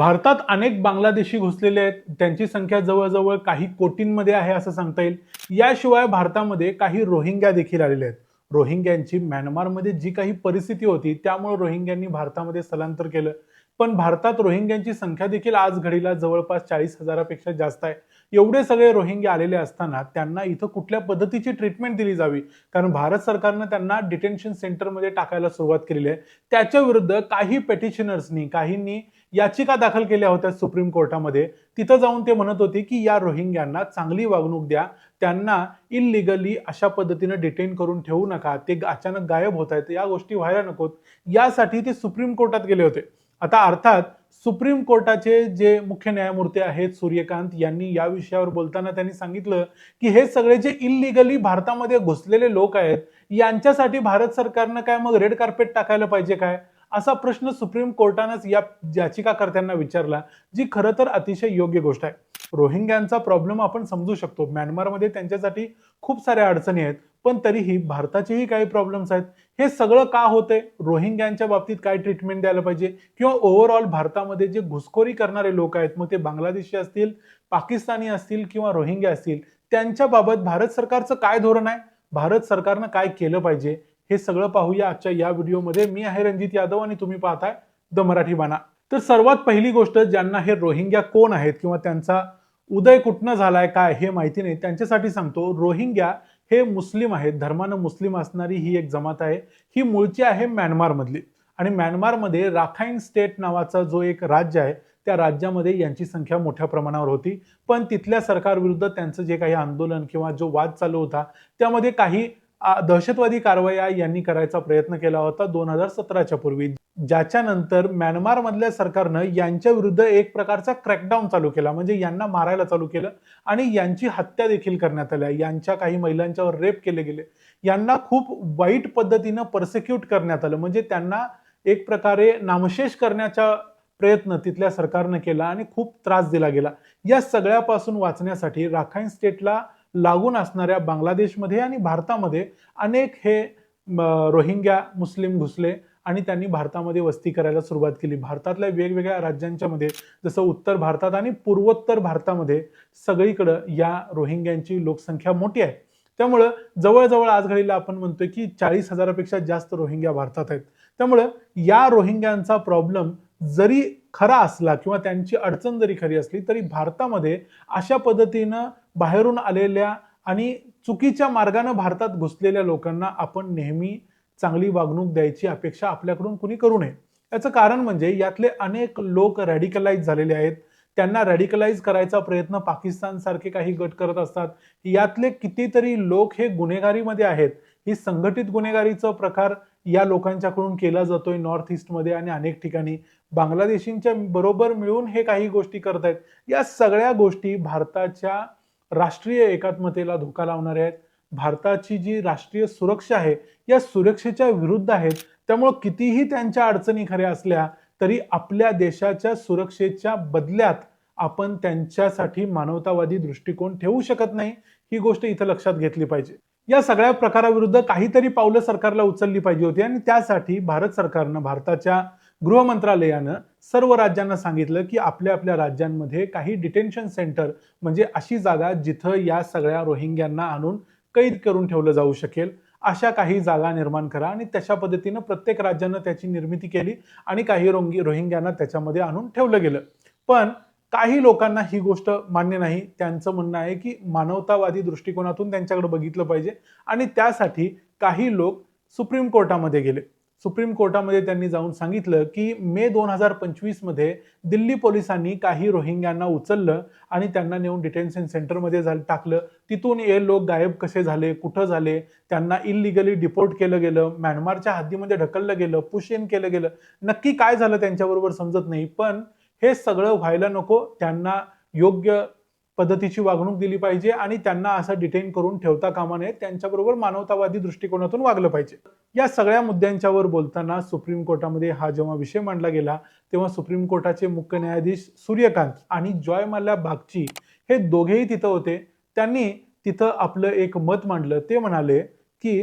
भारतात अनेक बांगलादेशी घुसलेले आहेत. त्यांची संख्या जवळजवळ काही कोटींमध्ये आहे असं सांगता येईल. याशिवाय भारतामध्ये काही रोहिंग्या देखील आलेले आहेत. रोहिंग्यांची म्यानमारमध्ये जी काही परिस्थिती होती त्यामुळे रोहिंग्यांनी भारतामध्ये स्थलांतर केलं. पण भारतात रोहिंग्यांची संख्या देखील आज घडीला जवळपास चाळीस हजारापेक्षा जास्त आहे. एवढे सगळे रोहिंग्या आलेले असताना त्यांना इथं कुठल्या पद्धतीची ट्रीटमेंट दिली जावी? कारण भारत सरकारनं त्यांना डिटेन्शन सेंटरमध्ये टाकायला सुरुवात केलेली आहे. त्याच्या विरुद्ध काही पेटिशनर्सनी काहींनी याचिका दाखल केल्या होत्या सुप्रीम कोर्टामध्ये. तिथं जाऊन ते म्हणत होते की या रोहिंग्यांना चांगली वागणूक द्या. त्यांना इलिगली अशा पद्धतीनं डिटेन करून ठेवू नका. ते अचानक गायब होत आहेत. या गोष्टी व्हायला नकोत. यासाठी ते सुप्रीम कोर्टात गेले होते. आता अर्थात सुप्रीम कोर्टाचे जे मुख्य न्यायमूर्ती आहेत सूर्यकांत यांनी या विषयावर बोलताना त्यांनी सांगितलं की हे सगळे जे इलिगली भारतामध्ये घुसलेले लोक आहेत यांच्यासाठी भारत सरकारनं काय मग रेड कार्पेट टाकायला पाहिजे काय? असा प्रश्न सुप्रीम कोर्टानंच या याचिकाकर्त्यांना विचारला जी खरं तर अतिशय योग्य गोष्ट आहे. रोहिंग्यांचा प्रॉब्लेम आपण समजू शकतो. म्यानमारमध्ये त्यांच्यासाठी खूप साऱ्या अडचणी आहेत पण तरीही भारताचेही काही प्रॉब्लेम्स आहेत. हे सगळं का होते रोहिंग्यांच्या बाबतीत काय ट्रीटमेंट द्यायला पाहिजे? किंवा ओव्हरऑल भारतामध्ये जे घुसखोरी करणारे लोक आहेत मग ते बांगलादेशी असतील पाकिस्तानी असतील किंवा रोहिंग्या असतील त्यांच्याबाबत भारत सरकारचं काय धोरण आहे? भारत सरकारनं काय केलं पाहिजे? हे सगळं पाहूया आजच्या या व्हिडिओमध्ये. मी आहे रणजित यादव आणि तुम्ही पाहताय द मराठी बाणा. तर सर्वात पहिली गोष्ट ज्यांना हे रोहिंग्या कोण आहेत किंवा त्यांचा उदय कुठनं झालाय काय हे माहिती नाही. त्यांच्यासाठी सांगतो रोहिंग्या हे मुस्लिम आहेत. धर्मानं मुस्लिम असणारी ही एक जमात आहे. ही मूळची आहे म्यानमारमधली. आणि म्यानमारमध्ये राखाईन स्टेट नावाचा जो एक राज्य आहे त्या राज्यामध्ये यांची संख्या मोठ्या प्रमाणावर होती. पण तिथल्या सरकारविरुद्ध त्यांचं जे काही आंदोलन किंवा जो वाद चालू होता त्यामध्ये काही दहशतवादी कारवाया यांनी करायचा प्रयत्न केला होता दोन हजार सतराच्या पूर्वी ज्याच्यानंतर म्यानमारमधल्या सरकारनं यांच्या विरुद्ध एक प्रकारचा क्रॅकडाऊन चालू केला म्हणजे यांना मारायला चालू केलं आणि यांची हत्या देखील करण्यात आल्या. यांच्या काही महिलांच्यावर रेप केले गेले. यांना खूप वाईट पद्धतीनं परसिक्यूट करण्यात आलं. म्हणजे त्यांना एक प्रकारे नामशेष करण्याचा प्रयत्न तिथल्या सरकारनं केला आणि खूप त्रास दिला गेला. या सगळ्यापासून वाचण्यासाठी राखाईन स्टेटला लागून असणाऱ्या बांगलादेशमध्ये आणि भारतामध्ये अनेक हे म, रोहिंग्या मुस्लिम घुसले आणि त्यांनी भारतामध्ये वस्ती करायला सुरुवात केली. भारतातल्या वेगवेगळ्या राज्यांच्या मध्ये जसं उत्तर भारतात आणि पूर्वोत्तर भारतामध्ये सगळीकडं या रोहिंग्यांची लोकसंख्या मोठी आहे. त्यामुळं जवळजवळ आज घडीला आपण म्हणतोय की चाळीस हजारापेक्षा जास्त रोहिंग्या भारतात आहेत. त्यामुळं या रोहिंग्यांचा प्रॉब्लेम जरी खरा असला किंवा त्यांची अडचण जरी खरी असली तरी भारतामध्ये अशा पद्धतीनं बाहेरून आलेल्या आणि चुकीच्या मार्गाने भारतात घुसलेल्या लोकांना आपण नेहमी चांगली वागणूक द्यायची अपेक्षा आपल्याकडून कुणी करू नये. याचं कारण म्हणजे यातले अनेक लोक रॅडिकलाइज झालेले आहेत. त्यांना रॅडिकलाइज करायचा प्रयत्न पाकिस्तान सारखे काही गट करत असतात. यातले कितीतरी लोक हे गुन्हेगारीमध्ये आहेत. ही संघटित गुन्हेगारीचा प्रकार या लोकांच्याकडून केला जातोय नॉर्थ ईस्टमध्ये आणि अनेक ठिकाणी. बांगलादेशींच्या बरोबर मिळून हे काही गोष्टी करत आहेत या सगळ्या गोष्टी भारताच्या राष्ट्रीय एकात्मतेला धोका लावणाऱ्या आहेत. भारताची जी राष्ट्रीय सुरक्षा आहे या सुरक्षेच्या विरुद्ध आहेत. त्यामुळं कितीही त्यांच्या अडचणी खऱ्या असल्या तरी आपल्या देशाच्या सुरक्षेच्या बदल्यात आपण त्यांच्यासाठी मानवतावादी दृष्टिकोन ठेवू शकत नाही ही गोष्ट इथं लक्षात घेतली पाहिजे. या सगळ्या प्रकाराविरुद्ध काहीतरी पावलं सरकारला उचलली पाहिजे होती. आणि त्यासाठी भारत सरकारनं भारताच्या गृह मंत्रालयानं सर्व राज्यांना सांगितलं की आपल्या आपल्या राज्यांमध्ये काही डिटेन्शन सेंटर म्हणजे अशी जागा जिथं या सगळ्या रोहिंग्यांना आणून कैद करून ठेवलं जाऊ शकेल. अशा काही जागा निर्माण करा आणि तशा पद्धतीनं प्रत्येक राज्यानं त्याची निर्मिती केली आणि काही रोंगी रोहिंग्यांना त्याच्यामध्ये आणून ठेवलं गेलं. पण काही लोकांना ही गोष्ट मान्य नाही. त्यांचं म्हणणं आहे की मानवतावादी दृष्टिकोनातून त्यांच्याकडे बघितलं पाहिजे आणि त्यासाठी काही लोक सुप्रीम कोर्टामध्ये गेले. सुप्रीम कोर्टामध्ये त्यांनी जाऊन सांगितलं की मे दोन हजार पंचवीसमध्ये दिल्ली पोलिसांनी काही रोहिंग्यांना उचललं आणि त्यांना नेऊन डिटेन्शन सेंटरमध्ये झालं टाकलं. तिथून हे लोक गायब कसे झाले? कुठं झाले? त्यांना इलिगली डिपोर्ट केलं गेलं. म्यानमारच्या हद्दीमध्ये ढकललं गेलं. पुश इन केलं गेलं. नक्की काय झालं त्यांच्याबरोबर समजत नाही. पण हे सगळं व्हायला नको. त्यांना योग्य पद्धतीची वागणूक दिली पाहिजे आणि त्यांना असं डिटेन करून ठेवता कामा नये. त्यांच्याबरोबर मानवतावादी दृष्टिकोनातून वागलं पाहिजे. या सगळ्या मुद्द्यांच्यावर बोलताना सुप्रीम कोर्टामध्ये हा जेव्हा विषय मांडला गेला तेव्हा सुप्रीम कोर्टाचे मुख्य न्यायाधीश सूर्यकांत आणि जॉय मल्ल्या बागची हे दोघेही तिथं होते. त्यांनी तिथं आपलं एक मत मांडलं. ते म्हणाले की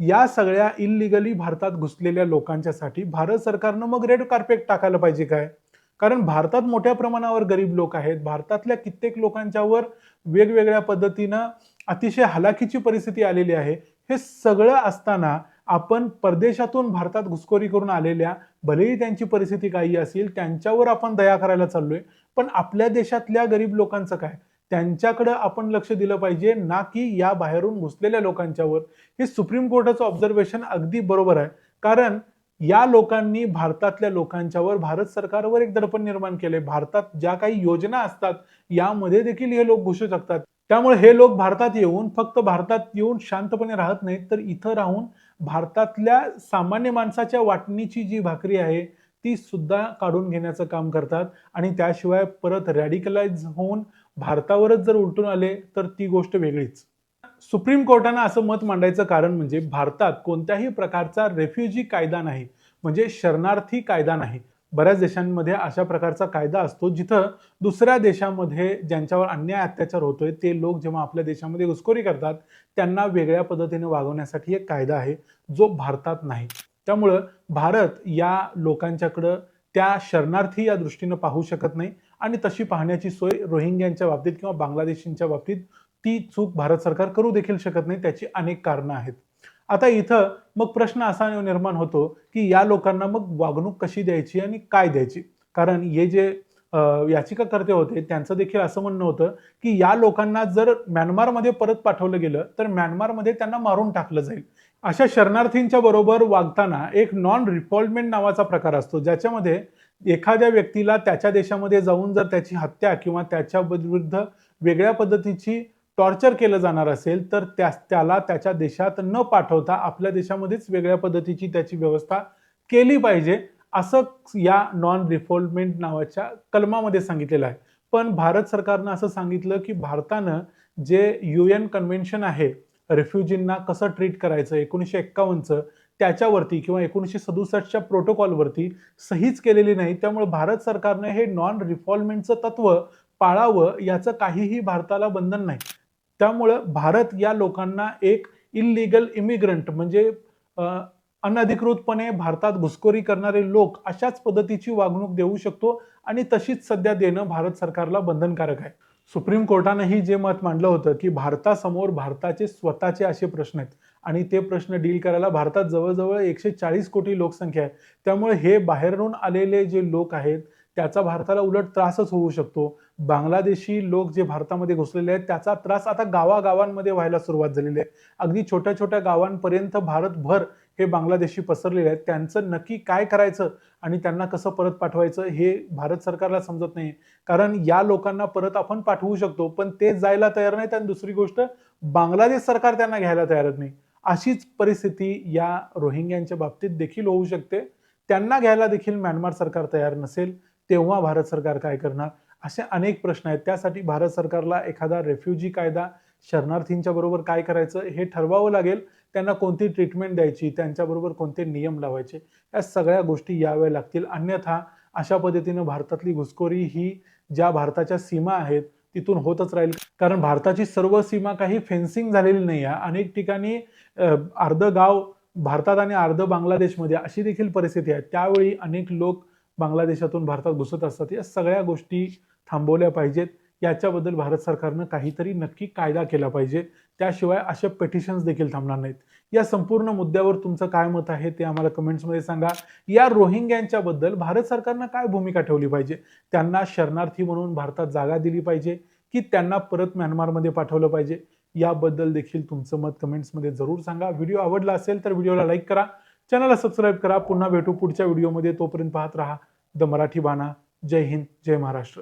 या सगळ्या इलिगली भारतात घुसलेल्या लोकांच्यासाठी भारत सरकारनं मग रेड कार्पेट टाकायला पाहिजे काय? कारण भारतात मोठ्या प्रमाणावर गरीब लोक आहेत. भारतातल्या कित्येक लोकांच्यावर वेगवेगळ्या पद्धतीनं अतिशय हलाखीची परिस्थिती आलेली आहे. हे सगळं असताना आपण परदेशातून भारतात घुसखोरी करून आलेल्या भलेही त्यांची परिस्थिती काही असेल त्यांच्यावर आपण दया करायला चाललोय. पण आपल्या देशातल्या गरीब लोकांचं काय? त्यांच्याकडं आपण लक्ष दिलं पाहिजे ना की या बाहेरून घुसलेल्या लोकांच्यावर. हे सुप्रीम कोर्टाचं ऑब्झर्वेशन अगदी बरोबर आहे. कारण या लोकांनी भारतातल्या लोकांच्यावर भारत सरकारवर एक दडपण निर्माण केले भारतात ज्या काही योजना असतात यामध्ये देखील हे लोक घुसू शकतात. त्यामुळे हे लोक भारतात येऊन फक्त भारतात येऊन शांतपणे राहत नाहीत तर इथं राहून भारतातल्या सामान्य माणसाच्या वाटणीची जी भाकरी आहे ती सुद्धा काढून घेण्याचं काम करतात. आणि त्याशिवाय परत रॅडिकलाइज होऊन भारतावरच जर उलटून आले तर ती गोष्ट वेगळीच. सुप्रीम कोर्टानं असं मत मांडायचं कारण म्हणजे भारतात कोणत्याही प्रकारचा रेफ्युजी कायदा नाही म्हणजे शरणार्थी कायदा नाही. बऱ्याच देशांमध्ये अशा प्रकारचा कायदा असतो जिथं दुसऱ्या देशामध्ये ज्यांच्यावर अन्याय अत्याचार होतोय ते लोक जेव्हा आपल्या देशामध्ये घुसखोरी करतात त्यांना वेगळ्या पद्धतीने वागवण्यासाठी एक कायदा आहे जो भारतात नाही. त्यामुळं भारत या लोकांच्याकडं त्या शरणार्थी या दृष्टीनं पाहू शकत नाही आणि तशी पाहण्याची सोय रोहिंग्यांच्या बाबतीत किंवा बांगलादेशींच्या बाबतीत ती चूक भारत सरकार करू देखील शकत नाही त्याची अनेक कारणं आहेत. आता इथं मग प्रश्न असा निर्माण होतो की या लोकांना मग वागणूक कशी द्यायची आणि काय द्यायची? कारण हे जे याचिकाकर्ते होते त्यांचं देखील असं म्हणणं होतं की या लोकांना जर म्यानमारमध्ये परत पाठवलं गेलं तर म्यानमारमध्ये त्यांना मारून टाकलं जाईल. अशा शरणार्थींच्या बरोबर वागताना एक नॉन रिफॉल्टमेंट नावाचा प्रकार असतो ज्याच्यामध्ये एखाद्या व्यक्तीला त्याच्या देशामध्ये जाऊन जर त्याची हत्या किंवा त्याच्या विरुद्ध वेगळ्या पद्धतीची टॉर्चर केलं जाणार असेल तर त्या त्याला त्याच्या देशात न पाठवता आपल्या देशामध्येच वेगळ्या पद्धतीची त्याची व्यवस्था केली पाहिजे असं या नॉन रिफॉल्वमेंट नावाच्या कलमामध्ये सांगितलेलं आहे. पण भारत सरकारनं असं सांगितलं की भारतानं जे यू एन कन्व्हेन्शन आहे रेफ्युजींना कसं ट्रीट करायचं एकोणीसशे एक्कावन्नचं त्याच्यावरती किंवा एकोणीसशे सदुसष्टच्या प्रोटोकॉलवरती सहीच केलेली नाही त्यामुळे भारत सरकारनं हे नॉन रिफॉलमेंटचं तत्व पाळावं याचं काहीही भारताला बंधन नाही. त्यामुळं भारत या लोकांना एक इलिगल इमिग्रंट म्हणजे अनधिकृतपणे भारतात घुसखोरी करणारे लोक अशाच पद्धतीची वागणूक देऊ शकतो आणि तशीच सध्या देणं भारत सरकारला बंधनकारक आहे. सुप्रीम कोर्टानंही जे मत मांडलं होतं की भारतासमोर भारताचे स्वतःचे असे प्रश्न आहेत आणि ते प्रश्न डील करायला भारतात जवळजवळ एकशे चाळीस कोटी लोकसंख्या आहे. त्यामुळे हे बाहेरून आलेले जे लोक आहेत त्याचा भारताला उलट त्रासच होऊ शकतो. बांगलादेशी लोक जे भारतामध्ये घुसलेले आहेत त्याचा त्रास आता गावागावांमध्ये व्हायला सुरुवात झालेली आहे. अगदी छोट्या छोट्या गावांपर्यंत भारतभर हे बांगलादेशी पसरलेले आहेत. त्यांचं नक्की काय करायचं आणि त्यांना कसं परत पाठवायचं हे भारत सरकारला समजत नाही कारण या लोकांना परत आपण पाठवू शकतो पण ते जायला तयार नाहीत आणि दुसरी गोष्ट बांगलादेश सरकार त्यांना घ्यायला तयार नाही. अशीच परिस्थिती या रोहिंग्यांच्या बाबतीत देखील होऊ शकते. त्यांना घ्यायला देखील म्यानमार सरकार तयार नसेल तेव्हा भारत सरकार काय करणार? असे अनेक प्रश्न आहेत. त्यासाठी भारत सरकारला एखादा रेफ्युजी कायदा शरणार्थींच्या बरोबर काय करायचं हे ठरवावं लागेल. त्यांना कोणती ट्रीटमेंट द्यायची त्यांच्याबरोबर कोणते नियम लावायचे या सगळ्या गोष्टी याव्या लागतील. अन्यथा अशा पद्धतीनं भारतातली घुसखोरी ही ज्या भारताच्या सीमा आहेत तिथून होतच राहील. कारण भारताची सर्व सीमा काही फेन्सिंग झालेली नाही आहे. अनेक ठिकाणी अर्ध गाव भारतात आणि अर्ध बांगलादेशमध्ये अशी देखील परिस्थिती आहे. त्यावेळी अनेक लोक बांगलादेशातून भारतात घुसत असतात. या सगळ्या गोष्टी थांबवल्या पाहिजेत. याच्याबद्दल भारत सरकारनं काहीतरी नक्की कायदा केला पाहिजे. त्याशिवाय अशा पेटिशन्स देखील थांबणार नाहीत. या संपूर्ण मुद्द्यावर तुमचं काय मत आहे ते आम्हाला कमेंट्समध्ये सांगा. या रोहिंग्यांच्याबद्दल भारत सरकारनं काय भूमिका ठेवली पाहिजे? त्यांना शरणार्थी म्हणून भारतात जागा दिली पाहिजे की त्यांना परत म्यानमारमध्ये पाठवलं पाहिजे? याबद्दल देखील तुमचं मत कमेंट्समध्ये जरूर सांगा. व्हिडिओ आवडला असेल तर व्हिडिओला लाईक करा. चॅनलला सबस्क्राईब करा. पुन्हा भेटू पुढच्या व्हिडिओमध्ये. तोपर्यंत पाहत राहा. द मराठी बाणा. जय हिंद. जय महाराष्ट्र.